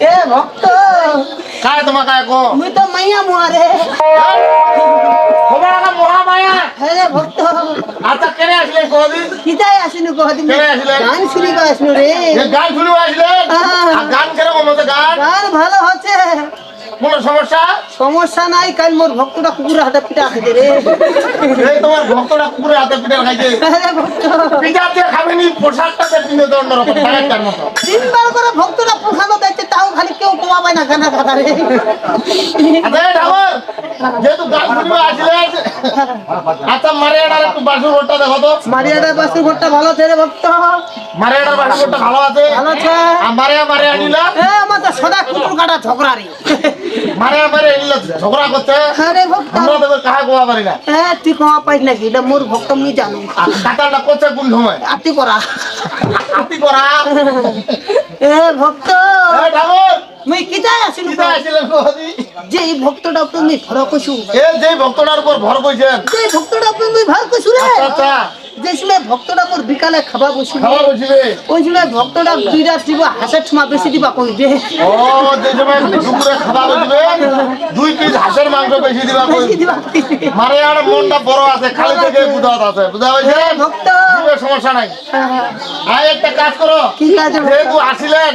এ ভক্ত। কায় তোমার কায় কো? মুই তো মাইয়া মুয়ারে খবর আগা মহামায়া। হ্যাঁ রে ভক্ত। আচ্ছা কেনে আসলে কোদি কিতাই আসিনু কেনে আসলেন? গান শুনি কো আসিনু রে। গান শুনে আসলে হ্যাঁ। আর গান হচ্ছে গান? গান ভালো হচ্ছে। কোন সমস্যা? সমস্যা নাই কাল মোর ভক্তটা কুকুর হাতে পিটা খেতে রে। তোমার ভক্তরা কুকুরে হাতে পিঠে খাইছে হ্যাঁ পিঠা দিয়ে খাবেনি মতো তিনবার করে ভক্তটা দেখছে পায় না খানা খাতা রে যেহেতু গান শুনবে আসলে আচ্ছা মারিয়াটার একটু বাসুর ঘরটা দেখো তো। মারিয়াটা বাসুর ঘরটা ভালো আছে রে ভক্ত মারিয়াটার বাসুর ঘরটা ভালো আছে ভালো আছে আর মারিয়া মারিয়া নিলা এ আমার তো সদা কুকুর কাটা ঝগড়া রে মারিয়া মারিয়া নিলা ঝগড়া করছে হ্যাঁ রে ভক্ত আমরা তো কাহা কোয়া পারি না হ্যাঁ তুই মোর ভক্ত মুই জানো আর কোন এ ভক্ত মুই আসিলেন যে এই ভক্তটা তুমি ভর কইছু? এই যে ভক্তটার উপর ভর কইছেন। যে ভর কইছু রে? আচ্ছা আচ্ছা। যে সময় ভক্তটা মোর বিকালে খাবা বসিবে। খাওয়া বসিবে। ওই সময় ভক্তটা দুইটা দিব হাসের ঠুমা বেশি দিবা কইবে। ও যে সময় দুপুরে খাওয়া বসিবে দুই পিস হাঁসের মাংস বেশি দিবা কই বেশি দিবা কইবে। মারিয়ার মনটা বড় আছে খালি থেকে বুঝা আছে বুঝা হয়েছে? ভক্ত। সমস্যা নাই। আর একটা কাজ করো। কি কাজ যেহেতু আসিলেন